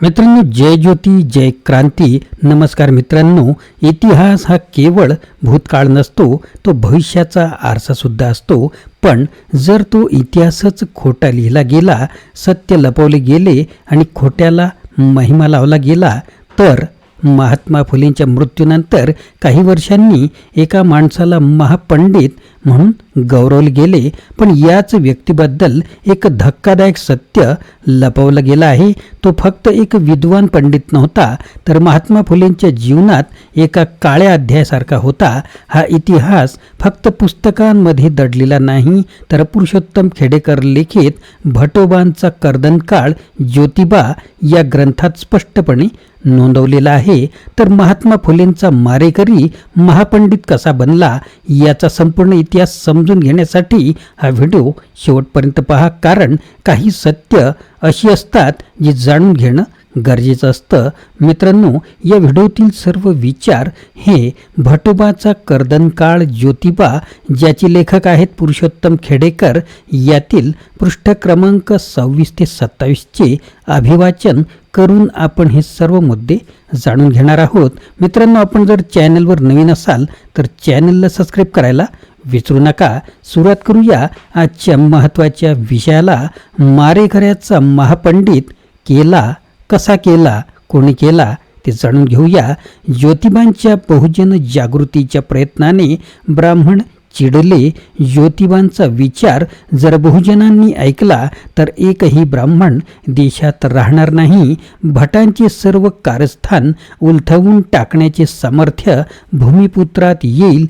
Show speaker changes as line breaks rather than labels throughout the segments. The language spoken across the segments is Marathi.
मित्रांनो जय ज्योती जय क्रांती. नमस्कार मित्रांनो इतिहास हा केवळ भूतकाळ नसतो तो भविष्याचा आरसासुद्धा असतो. पण जर तो इतिहासच खोटा लिहिला गेला सत्य लपवले गेले आणि खोट्याला महिमा लावला गेला तर महात्मा फुलेंच्या मृत्यूनंतर काही वर्षांनी एका माणसाला महापंडित म्हणून गौरवले गेले पण याच व्यक्तीबद्दल एक धक्कादायक सत्य लपवलं गेलं आहे. तो फक्त एक विद्वान पंडित नव्हता तर महात्मा फुलेंच्या जीवनात एका काळ्या अध्यायासारखा होता. हा इतिहास फक्त पुस्तकांमध्ये दडलेला नाही तर पुरुषोत्तम खेडेकर लिखित भटोबांचा कर्दनकाळ ज्योतिबा या ग्रंथात स्पष्टपणे नोंदवलेला आहे. तर महात्मा फुलेंचा मारेकरी महापंडित कसा बनला याचा संपूर्ण इतिहास या समजून घेण्यासाठी हा व्हिडिओ शेवटपर्यंत पहा. कारण काही सत्य अशी असतात जी जाणून घेणं गरजेचं असतं. मित्रांनो या व्हिडिओतील सर्व विचार हे भटोबाचा कर्दनकाळ ज्योतिबा ज्याचे लेखक आहेत पुरुषोत्तम खेडेकर यातील पृष्ठ क्रमांक सव्वीस ते सत्तावीसचे अभिवाचन करून आपण हे सर्व मुद्दे जाणून घेणार आहोत. मित्रांनो आपण जर चॅनलवर नवीन असाल तर चॅनलला सबस्क्राईब करायला विसरू नका. सुरुवात करूया आजच्या महत्त्वाच्या विषयाला. मारेकऱ्याचा महापंडित केला कसा केला कोणी केला ते जाणून घेऊया. ज्योतिबांच्या बहुजन जागृतीच्या प्रयत्नाने ब्राह्मण चिडले. ज्योतिबांचा विचार जर बहुजनांनी ऐकला तर एकही ब्राह्मण देशात राहणार नाही. भटांचे सर्व कारस्थान उलथवून टाकण्याचे सामर्थ्य भूमिपुत्रात येईल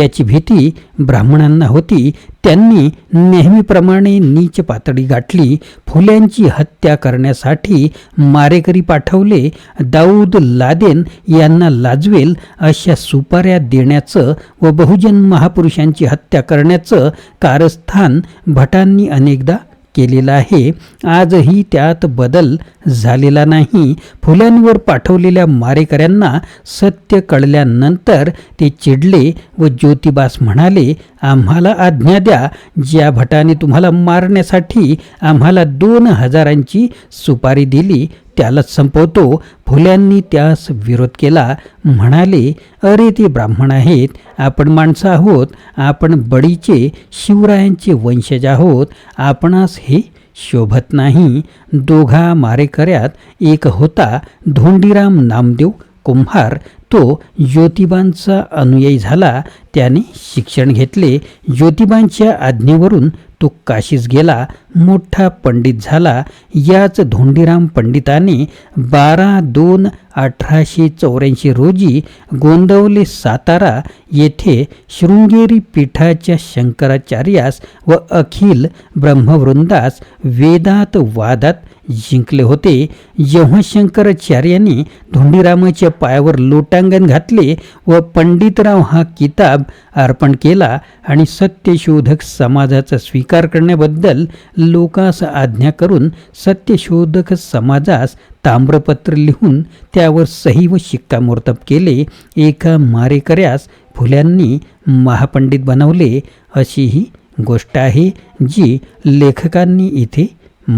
याची भीती ब्राह्मणांना होती. त्यांनी नेहमीप्रमाणे नीच पातळी गाठली फुल्यांची हत्या करण्यासाठी मारेकरी पाठवले दाऊद लादेन यांना लाजवेल अशा सुपाऱ्या देण्याचं व बहुजन महापुरुषांची हत्या करण्याचं कारस्थान भटांनी अनेकदा केलेला आहे. आजही त्यात बदल झालेला नाही. फुल्यांवर पाठवलेल्या मारेकऱ्यांना सत्य कळल्यानंतर ते चिडले व ज्योतिबास म्हणाले आम्हाला आज्ञा द्या. ज्या भटाने तुम्हाला मारण्यासाठी आम्हाला दोन हजारांची सुपारी दिली त्यालाच संपवतो. फुल्यांनी त्यास विरोध केला. म्हणाले अरे ते ब्राह्मण आहेत. आपण माणसं आहोत. आपण बडीचे शिवरायांचे वंशज आहोत. आपणास हे शोभत नाही. दोघा मारेकऱ्यात एक होता. धोंडीराम नामदेव कुंभार. तो ज्योतिबांचा अनुयायी झाला. त्याने शिक्षण घेतले. ज्योतिबांच्या आज्ञेवरून तो काशीस गेला मोठा पंडित झाला. याच धोंडीराम पंडिताने बारा दोन अठराशे चौऱ्याऐंशी रोजी गोंदवले सातारा येथे शृंगेरी पीठाच्या शंकराचार्यास व अखिल ब्रह्मवृंदास वेदात वादात जिंकले होते. जेव्हा शंकराचार्यांनी धोंडीरामाच्या पायावर लोटांगण घातले व पंडितराव हा किताब अर्पण केला आणि सत्यशोधक समाजाचा स्वीकार करण्याबद्दल लोकास आज्ञा करून सत्यशोधक समाजास ताम्रपत्र लिहून त्यावर सही व शिक्कामोर्तब केले. एका मारेकऱ्यास फुल्यांनी महापंडित बनवले. अशी ही गोष्ट आहे जी लेखकांनी इथे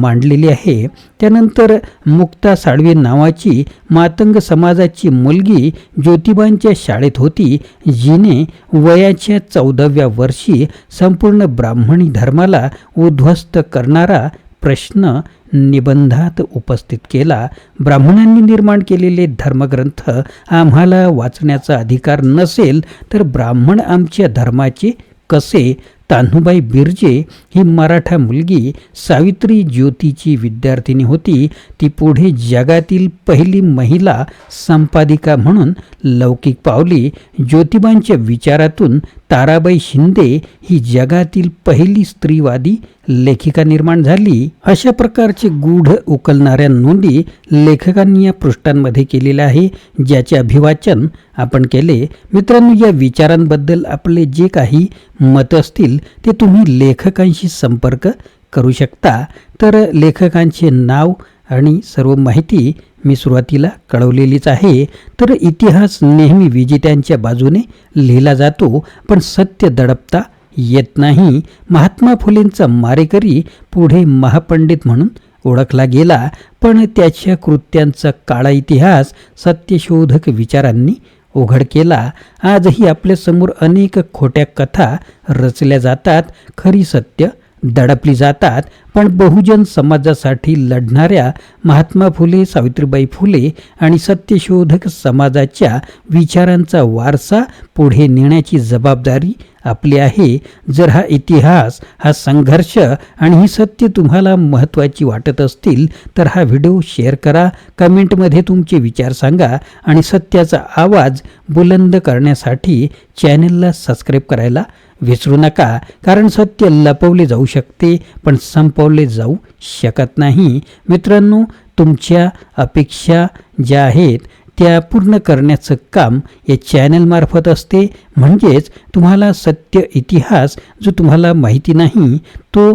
मांडलेली आहे. त्यानंतर मुक्ता साळवे नावाची मातंग समाजाची मुलगी ज्योतिबांच्या शाळेत होती जिने वयाच्या चौदाव्या वर्षी संपूर्ण ब्राह्मणी धर्माला उद्ध्वस्त करणारा प्रश्न निबंधात उपस्थित केला. ब्राह्मणांनी निर्माण केलेले धर्मग्रंथ आम्हाला वाचण्याचा अधिकार नसेल तर ब्राह्मण आमच्या धर्माचे कसे तान्हूबाई बिर्जे ही मराठा मुलगी सावित्री ज्योतीची विद्यार्थिनी होती. ती पुढे जगातील पहिली महिला संपादिका म्हणून लौकिक पावली. ज्योतिबांच्या विचारातून ताराबाई शिंदे ही जगातील पहिली स्त्रीवादी लेखिका निर्माण झाली. अशा प्रकारचे गूढ उकलणाऱ्या नोंदी लेखकांनी या पृष्ठांमध्ये केलेल्या आहे ज्याचे अभिवाचन आपण केले. मित्रांनो या विचारांबद्दल आपले जे काही मत असतील ते तुम्ही लेखकांशी संपर्क करू शकता. तर लेखकांचे नाव आणि सर्व माहिती मी सुरुवातीला कळवलेलीच आहे तर इतिहास नेहमी विजेत्यांच्या बाजूने लिहिला जातो पण सत्य दडपता येत नाही. महात्मा फुलेंचा मारेकरी पुढे महापंडित म्हणून ओळखला गेला पण त्याच्या कृत्यांचा काळा इतिहास सत्यशोधक विचारांनी उघड केला. आजही आपल्यासमोर अनेक खोट्या कथा रचल्या जातात खरी सत्य दडपली जातात. पण बहुजन समाजासाठी लढणाऱ्या महात्मा फुले सावित्रीबाई फुले आणि सत्यशोधक समाजाच्या विचारांचा वारसा पुढे नेण्याची जबाबदारी आपली आहे. जर हा इतिहास हा संघर्ष आणि ही सत्य तुम्हाला महत्त्वाची वाटत असतील तर हा व्हिडिओ शेअर करा. कमेंटमध्ये तुमचे विचार सांगा आणि सत्याचा आवाज बुलंद करण्यासाठी चॅनेलला सबस्क्राईब करायला विसरू नका कारण सत्य लपवले जाऊ शकते पण संपवले जाऊ शकत नाही. मित्रांनो तुमच्या अपेक्षा ज्या आहेत त्या पूर्ण करण्याचं काम या चॅनलमार्फत असते. म्हणजेच तुम्हाला सत्य इतिहास जो तुम्हाला माहिती नाही तो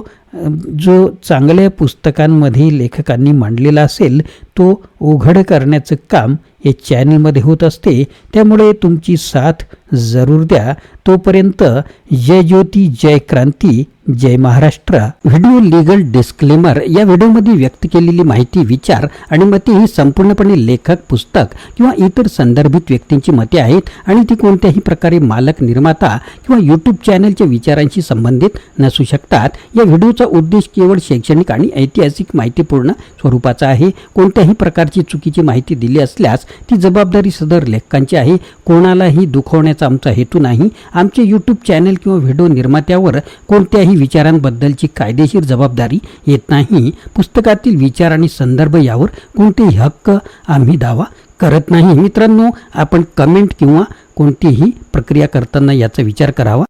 जो चांगल्या पुस्तकांमध्ये लेखकांनी मांडलेला असेल तो उघड करण्याचं काम हे चॅनलमध्ये होत असते त्यामुळे तुमची साथ जरूर द्या. तोपर्यंत जय ज्योती जय क्रांती जय महाराष्ट्र. व्हिडिओ लिगल डिस्क्लेमर या व्हिडिओमध्ये व्यक्त केलेली माहिती विचार आणि मते ही संपूर्णपणे लेखक पुस्तक किंवा इतर संदर्भित व्यक्तींची मते आहेत आणि ती कोणत्याही प्रकारे मालक निर्माता किंवा यूट्यूब चॅनलच्या विचारांशी संबंधित नसू शकतात. या व्हिडिओचा उद्देश केवळ शैक्षणिक आणि ऐतिहासिक माहितीपूर्ण स्वरूपाचा आहे. कोणत्याही प्रकारची चुकीची माहिती दिली असल्यास ती जबाबदारी सदर लेखकांची आहे. कोणालाही दुखवण्याचा आमचा हेतू नाही. आमचे यूट्यूब चॅनल किंवा व्हिडिओ निर्मात्यावर कोणत्याही विचारांबद्दलची कायदेशीर जबाबदारी येत नाही. पुस्तकातील विचार आणि संदर्भ यावर कोणतेही हक्क आम्ही दावा करत नाही. मित्रांनो आपण कमेंट किंवा कोणतीही प्रक्रिया करताना याचा विचार करावा.